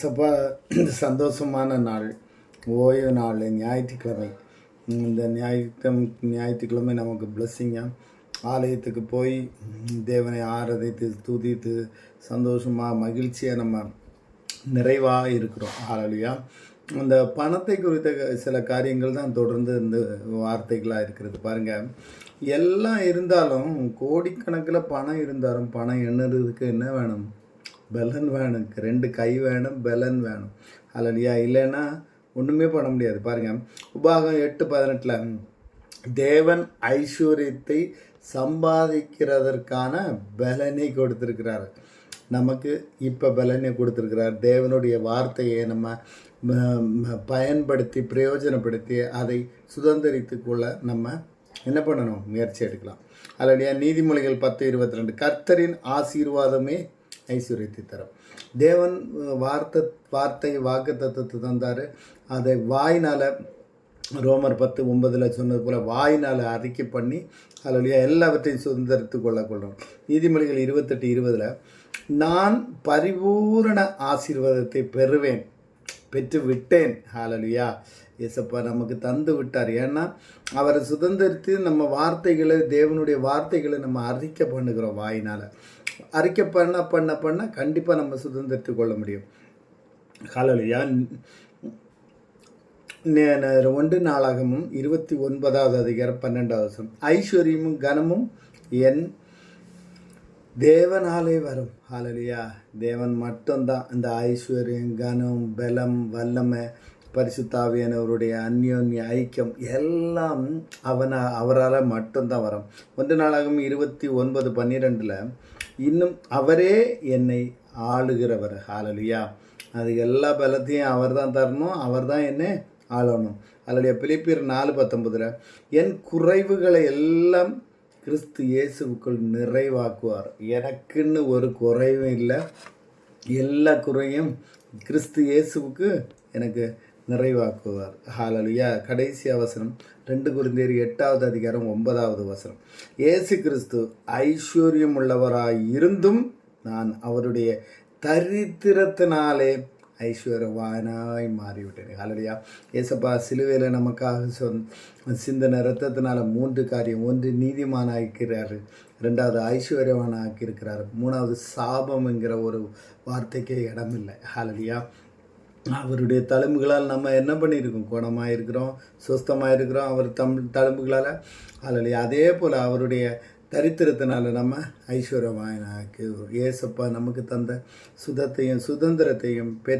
சப்பா சந்தோஷமான நாள் ஓய்வு நாள் ஞாயிற்றுக்கிழமை. இந்த ஞாயிற்று ஞாயிற்றுக்கிழமை நமக்கு பிளஸ்ஸிங்காக ஆலயத்துக்கு போய் தேவனை ஆராதித்து துதித்து சந்தோஷமாக மகிழ்ச்சியாக நம்ம நிறைவாக இருக்கிறோம். ஆலலியா அந்த பணத்தை குறித்த சில காரியங்கள் தான் தொடர்ந்து இந்த வார்த்தைகளாக இருக்கிறது. பாருங்கள் எல்லாம் இருந்தாலும் கோடிக்கணக்கில் பணம் இருந்தாலும் பணம் எண்ணுறதுக்கு என்ன வேணும்? பெலன் வேணும். ரெண்டு கை வேணும் பெலன் வேணும். அல்லையா இல்லைன்னா ஒன்றுமே பண்ண முடியாது. பாருங்க. உபாகம் எட்டு பதினெட்டில் தேவன் ஐஸ்வர்யத்தை சம்பாதிக்கிறதற்கான பலனை கொடுத்துருக்கிறார். நமக்கு இப்போ பலனை கொடுத்துருக்கிறார். தேவனுடைய வார்த்தையை நம்ம ம, பயன்படுத்தி பிரயோஜனப்படுத்தி அதை சுதந்திரித்து கொள்ள நம்ம என்ன பண்ணணும்? முயற்சி எடுக்கலாம். அதனுடைய நீதிமொழிகள் பத்து இருபத்தி ரெண்டு. கர்த்தரின் ஆசீர்வாதமே ஐஸ்வர்யத்தை தரும். தேவன் வார்த்தை வார்த்தை வாக்கு தத்துவத்தை தந்தார். அதை வாயினால் ரோமர் பத்து ஒன்பதில் சொன்னது போல் வாயினால் அறிக்கை பண்ணி அதில் எல்லாவற்றையும் சுதந்திரத்து கொள்ளக்கொள்ளும். நீதிமொழிகள் இருபத்தெட்டு இருபதில் நான் பரிபூரண ஆசீர்வாதத்தை பெறுவேன் பெற்று விட்டேன். ஹாலலியா ஏசப்பா நமக்கு தந்து விட்டார். ஏன்னா அவரை சுதந்திரித்து நம்ம வார்த்தைகளை தேவனுடைய வார்த்தைகளை நம்ம அறிக்கை பண்ணுகிறோம் வாயினால். அறிக்கை பண்ண பண்ண பண்ண கண்டிப்பாக நம்ம சுதந்திரத்து கொள்ள முடியும். ஹாலலுயா ஒன்று நாளாகமும் இருபத்தி ஒன்பதாவது அதிகாரம் பன்னெண்டாவது வருஷம் ஐஸ்வர்யமும் கனமும் என் தேவனாலே வரும். ஹாலலியா தேவன் மட்டும்தான். இந்த ஐஸ்வர்யம் கனம் பலம் வல்லமை பரிசுத்தாவியானவருடைய அந்யோன்ய ஐக்கியம் எல்லாம் அவனை அவரால் மட்டும்தான் வரும். ஒன்று நாளாகவும் இருபத்தி ஒன்பது பன்னிரெண்டில் இன்னும் அவரே என்னை ஆளுகிறவர். ஆளலியா அது எல்லா பலத்தையும் அவர் தான் தரணும் அவர் தான் என்ன ஆளணும். அதனுடைய பிலிப்பியர் நாலு பத்தொன்பதில் என் குறைவுகளை எல்லாம் கிறிஸ்து இயேசுவுக்குள் நிறைவாக்குவார். எனக்குன்னு ஒரு குறைவும் இல்லை. எல்லா குறையும் கிறிஸ்து இயேசுவுக்கு எனக்கு நிறைவாக்குவார். ஹாலலுயா கடைசி அவசரம் ரெண்டு குருந்தேர் எட்டாவது அதிகாரம் ஒன்பதாவது வசனம். இயேசு கிறிஸ்து ஐஸ்வர்யம் உள்ளவராய் இருந்தும் நான் அவருடைய தரித்திரத்தினாலே ஐஸ்வர்யவானாய் மாறிவிட்டேன். ஹாலலியா ஏசப்பா சிலுவையில் நமக்காக சொன் சிந்தன ரத்தத்தினால மூன்று காரியம். ஒன்று நீதிமானாக்கிறார் ரெண்டாவது ஐஸ்வர்யவானாக்கி ஆக்கியிருக்கிறார் மூணாவது சாபம்ங்கிற ஒரு வார்த்தைக்கே இடமில்லை. ஹாலலியா அவருடைய தழும்புகளால் நம்ம என்ன பண்ணியிருக்கோம்? குணமாக இருக்கிறோம் சுஸ்தமாக இருக்கிறோம் அவர் தம் தழும்புகளால். அதில் அதே போல் அவருடைய தரித்திரத்தினால நம்ம ஐஸ்வர்யமாயனாக்கி ஏசப்பா நமக்கு தந்த சுதத்தையும் சுதந்திரத்தையும் பெற்று